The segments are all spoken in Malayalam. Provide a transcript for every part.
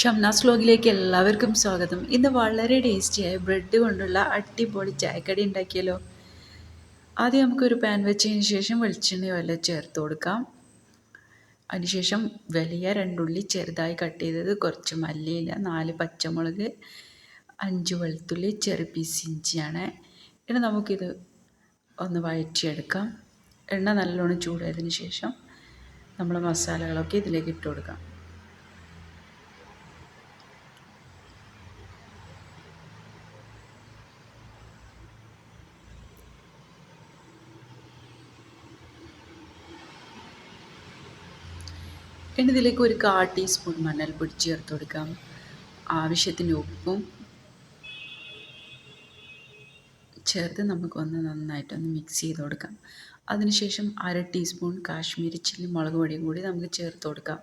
ഷംനാസ് വ്ലോഗിലേക്ക് എല്ലാവർക്കും സ്വാഗതം. ഇന്ന് വളരെ ടേസ്റ്റിയായ ബ്രെഡ് കൊണ്ടുള്ള അടിപൊളി ചായക്കടി ഉണ്ടാക്കിയല്ലോ. ആദ്യം നമുക്കൊരു പാൻ വെച്ചതിന് ശേഷം വെളിച്ചെണ്ണ വല്ല ചേർത്ത് കൊടുക്കാം. അതിനുശേഷം വലിയ രണ്ടുള്ളി ചെറുതായി കട്ട് ചെയ്തത് കുറച്ച് മല്ലിയില നാല് പച്ചമുളക് അഞ്ച് വെളുത്തുള്ളി ചെറു പീസ് ഇഞ്ചിയാണ്. ഇനി നമുക്കിത് ഒന്ന് വഴറ്റിയെടുക്കാം. എണ്ണ നല്ലോണം ചൂടായതിന് ശേഷം നമ്മൾ മസാലകളൊക്കെ ഇതിലേക്ക് ഇട്ട് കൊടുക്കാം. ഇനി ഇതിലേക്ക് ഒരു കാ ടീസ്പൂൺ മഞ്ഞൾപ്പൊടി ചേർത്ത് കൊടുക്കാം. ആവശ്യത്തിന് ഉപ്പും ചേർത്ത് നമുക്കൊന്ന് നന്നായിട്ടൊന്ന് മിക്സ് ചെയ്ത് കൊടുക്കാം. അതിനുശേഷം അര ടീസ്പൂൺ കാശ്മീരി ചില്ലി മുളക് പൊടിയും കൂടി നമുക്ക് ചേർത്ത് കൊടുക്കാം.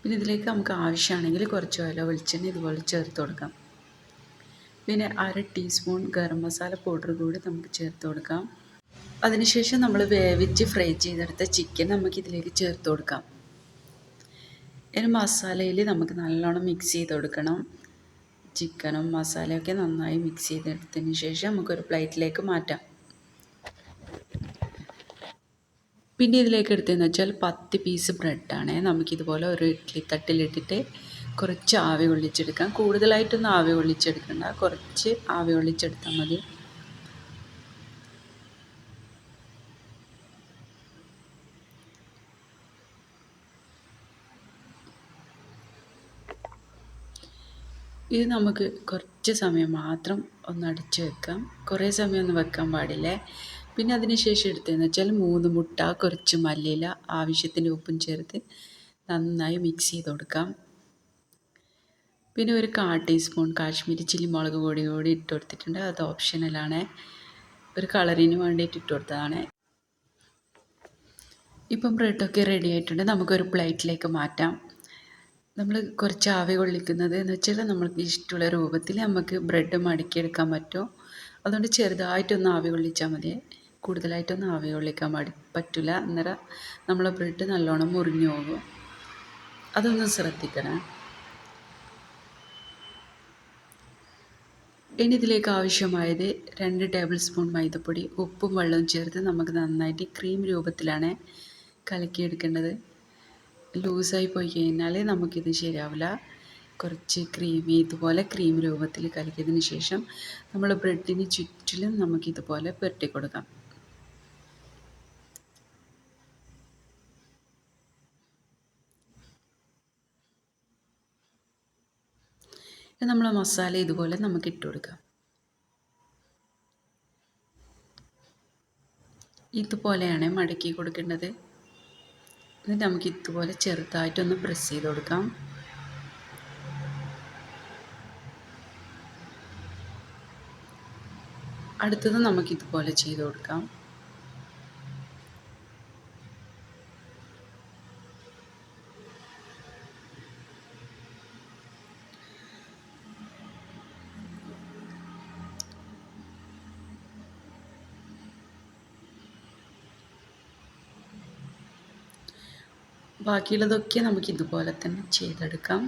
പിന്നെ ഇതിലേക്ക് നമുക്ക് ആവശ്യമാണെങ്കിൽ കുറച്ച് ഓല വെളിച്ചെണ്ണ ഇതുപോലെ ചേർത്ത് കൊടുക്കാം. പിന്നെ അര ടീസ്പൂൺ ഗരം മസാല പൗഡർ കൂടി നമുക്ക് ചേർത്ത് കൊടുക്കാം. അതിനുശേഷം നമ്മൾ വേവിച്ച് ഫ്രൈ ചെയ്തെടുത്ത ചിക്കൻ നമുക്ക് ഇതിലേക്ക് ചേർത്ത് കൊടുക്കാം. ഇനി മസാലയിൽ നമുക്ക് നല്ലോണം മിക്സ് ചെയ്ത് കൊടുക്കണം. ചിക്കനും മസാലയൊക്കെ നന്നായി മിക്സ് ചെയ്തെടുത്തതിന് ശേഷം നമുക്കൊരു പ്ലേറ്റിലേക്ക് മാറ്റാം. പിന്നെ ഇതിലേക്ക് എടുത്തതെന്ന് വെച്ചാൽ പത്ത് പീസ് ബ്രെഡാണ് നമുക്കിതുപോലെ ഒരു ഇഡ്ഡലി തട്ടിലിട്ടിട്ട് കുറച്ച് ആവി കൊള്ളിച്ചെടുക്കാം കൂടുതലായിട്ടൊന്നും ആവി കൊള്ളിച്ചെടുക്കണ്ട കുറച്ച് ആവി കൊള്ളിച്ചെടുത്താൽ മതി. ഇത് നമുക്ക് കുറച്ച് സമയം മാത്രം ഒന്ന് അടിച്ചു വെക്കാം. കുറേ സമയം ഒന്നും വെക്കാൻ പാടില്ലേ. പിന്നെ അതിനുശേഷം എടുത്തതെന്ന് വെച്ചാൽ മൂന്ന് മുട്ട കുറച്ച് മല്ലിയില ആവശ്യത്തിന് ഉപ്പും ചേർത്ത് നന്നായി മിക്സ് ചെയ്ത് കൊടുക്കാം. പിന്നെ ഒരു കാ ടീസ്പൂൺ കാശ്മീരി ചില്ലി മുളക് പൊടി കൂടി ഇട്ട് കൊടുത്തിട്ടുണ്ട്. അത് ഓപ്ഷനലാണ് ഒരു കളറിന് വേണ്ടിയിട്ട് ഇട്ട് കൊടുത്തതാണ്. ഇപ്പം ബ്രെഡൊക്കെ റെഡി ആയിട്ടുണ്ട്. നമുക്കൊരു പ്ലേറ്റിലേക്ക് മാറ്റാം. നമ്മൾ കുറച്ച് ആവി കൊള്ളിക്കുന്നത് എന്ന് വെച്ചാൽ നമ്മൾക്ക് ഇഷ്ടമുള്ള രൂപത്തിൽ നമുക്ക് ബ്രെഡ് മടക്കിയെടുക്കാൻ പറ്റും. അതുകൊണ്ട് ചെറുതായിട്ടൊന്ന് ആവി കൊള്ളിച്ചാൽ മതി. കൂടുതലായിട്ടൊന്നും ആവി കൊള്ളിക്കാൻ മടി പറ്റില്ല അന്നേരം നമ്മളെ ബ്രെഡ് നല്ലോണം മുറിഞ്ഞു പോകും. അതൊന്ന് ശ്രദ്ധിക്കണം. ഇനി ഇതിലേക്ക് ആവശ്യമായത് രണ്ട് ടേബിൾ സ്പൂൺ മൈദപ്പൊടി ഉപ്പും വെള്ളവും ചേർത്ത് നമുക്ക് നന്നായിട്ട് ക്രീം രൂപത്തിലാണ് കലക്കിയെടുക്കേണ്ടത്. ലൂസായി പോയി കഴിഞ്ഞാൽ നമുക്കിത് ശരിയാവില്ല. കുറച്ച് ക്രീമി ഇതുപോലെ ക്രീം രൂപത്തിൽ കലക്കിയതിന് ശേഷം നമ്മൾ ബ്രെഡിന് ചുറ്റിലും നമുക്കിതുപോലെ പുരട്ടി കൊടുക്കാം. നമ്മൾ മസാല ഇതുപോലെ നമുക്ക് ഇട്ട് കൊടുക്കാം. ഇതുപോലെയാണ് മടക്കി കൊടുക്കേണ്ടത്. എന്നിട്ട് നമുക്ക് ഇതുപോലെ ചെറുതായിട്ടൊന്ന് പ്രസ് ചെയ്ത് കൊടുക്കാം. അടുത്തത് നമുക്കിതുപോലെ ചെയ്ത് കൊടുക്കാം. ബാക്കിയുള്ളതൊക്കെ നമുക്ക് ഇതുപോലെ തന്നെ ചെയ്തെടുക്കാം.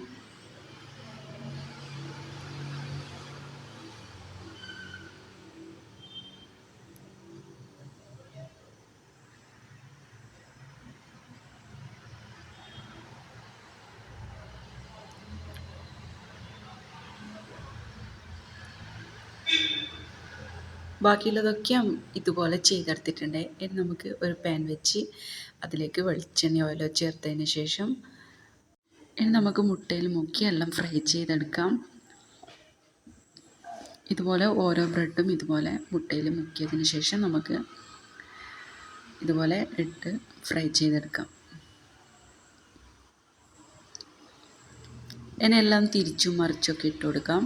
ബാക്കിയുള്ളതൊക്കെ ഇതുപോലെ ചെയ്തെടുത്തിട്ടുണ്ട്. ഇനി നമുക്ക് ഒരു പാൻ വെച്ച് അതിലേക്ക് വെളിച്ചെണ്ണ ഓയിലോ ചേർത്തതിന് ശേഷം ഇനി നമുക്ക് മുട്ടയിൽ മുക്കി എല്ലാം ഫ്രൈ ചെയ്തെടുക്കാം. ഇതുപോലെ ഓരോ ബ്രെഡും ഇതുപോലെ മുട്ടയിൽ മുക്കിയതിന് ശേഷം നമുക്ക് ഇതുപോലെ ഇട്ട് ഫ്രൈ ചെയ്തെടുക്കാം. ഇനി എല്ലാം തിരിച്ചും മറിച്ചൊക്കെ ഇട്ട് കൊടുക്കാം.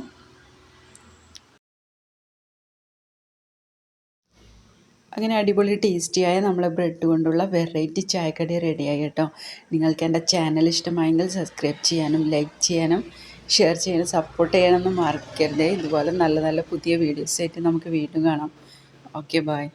അങ്ങനെ അടിപൊളി ടേസ്റ്റിയായ നമ്മളെ ബ്രെഡ് കൊണ്ടുള്ള വെറൈറ്റി ചായക്കടി റെഡിയായി കേട്ടോ. നിങ്ങൾക്ക് എന്റെ ചാനൽ ഇഷ്ടമായെങ്കിൽ സബ്സ്ക്രൈബ് ചെയ്യാനും ലൈക്ക് ചെയ്യാനും ഷെയർ ചെയ്യാനും സപ്പോർട്ട് ചെയ്യാനൊന്നും മറക്കരുത്. ഇതുപോലെ നല്ല നല്ല പുതിയ വീഡിയോസ് ആയിട്ട് നമുക്ക് വീണ്ടും കാണാം. Okay bye